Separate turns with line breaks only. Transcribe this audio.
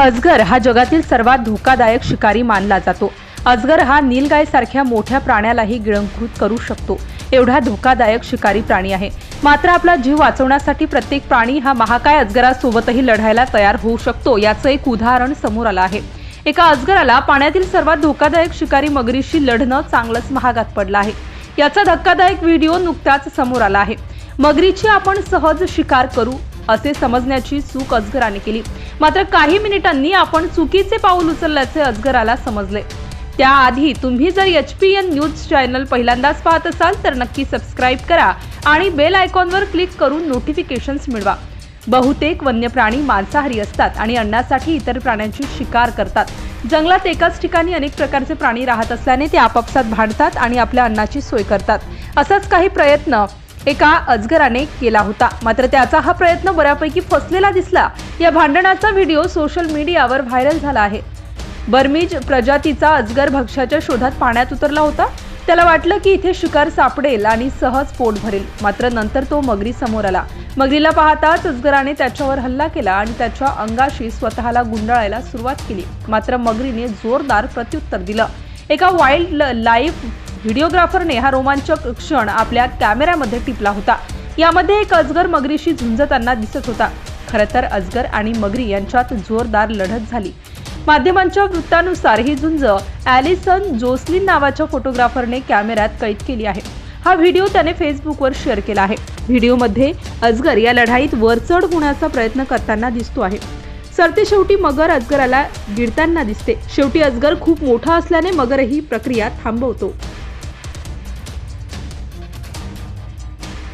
अजगर हा जगातील सर्वात धोकादायक शिकारी मानला जातो. अजगर हा नीलगायसारख्या मोठ्या प्राण्यालाही गिळंकृत करू शकतो. एवढा धोकादायक शिकारी प्राणी आहे. मात्र आपला जीव वाचवण्यासाठी प्रत्येक प्राणी हा महाकाय अजगरासोबतही लढायला तयार होऊ शकतो याचं एक उदाहरण समोर आलं आहे. एका अजगराला पाण्यातील सर्वात धोकादायक शिकारी मगरीशी लढणं चांगलंच महागात पडलं आहे. याचा धक्कादायक व्हिडिओ नुकताच समोर आला आहे. मगरीची आपण सहज शिकार करू असे समजण्याची चूक अजगराने केली. मात्र काही मिनिटांनी आपण चुकीचे पाऊल उचलल्याचे अजगराला समजले. त्याआधी तुम्ही जर H P N news channel पहिल्यांदाच पाहत असाल तर नक्की सबस्क्राईब करा आणि बेल आयकॉनवर क्लिक करून नोटिफिकेशन्स मिळवा. बहुतेक वन्य प्राणी मांसाहारी असतात आणि अन्नासाठी इतर प्राण्यांची शिकार करतात. जंगलात एकाच ठिकाणी अनेक प्रकारचे प्राणी राहत असल्याने ते आपापसात भांडतात आणि आपल्या अन्नाची सोय करतात. असाच काही प्रयत्न एका अजगराने केला होता. मात्र त्याचा हा प्रयत्न बऱ्यापैकी फसलेला दिसला. या भांडणाचा व्हिडिओ सोशल मीडियावर व्हायरल झाला आहे. बर्मीज प्रजातीचा अजगर भक्ष्याच्या शोधात पाण्यात उतरला होता. त्याला वाटलं की इथे शिकार सापडेल आणि सहज पोट भरेल. मात्र नंतर तो मगरी समोर आला. मगरीला पाहताच अजगराने त्याच्यावर हल्ला केला आणि त्याच्या अंगाशी स्वतःला गुंडाळायला सुरुवात केली. मात्र मगरीने जोरदार प्रत्युत्तर दिलं. एका वाईल्ड लाईफ व्हिडिओग्राफरने हा रोमांचक क्षण आपल्या कॅमेऱ्यामध्ये टिपला होता. यामध्ये एक अजगर मगरीशी झुंजताना दिसत होता. खरं तर अजगर आणि मगरी यांच्यात जोरदार लढत झाली. माध्यमांच्या वृत्तानुसार ही झुंज ॲलिसन जोसलिन नावाच्या फोटोग्राफरने कॅमेऱ्यात कैद केली आहे. हा व्हिडिओ त्याने फेसबुकवर शेअर केला आहे. व्हिडिओमध्ये अजगर या लढाईत वरचढ होण्याचा प्रयत्न करताना दिसतो आहे. सरते शेवटी मगर अजगराला गिळताना दिसते. शेवटी अजगर खूप मोठा असल्याने मगर ही प्रक्रिया थांबवतो.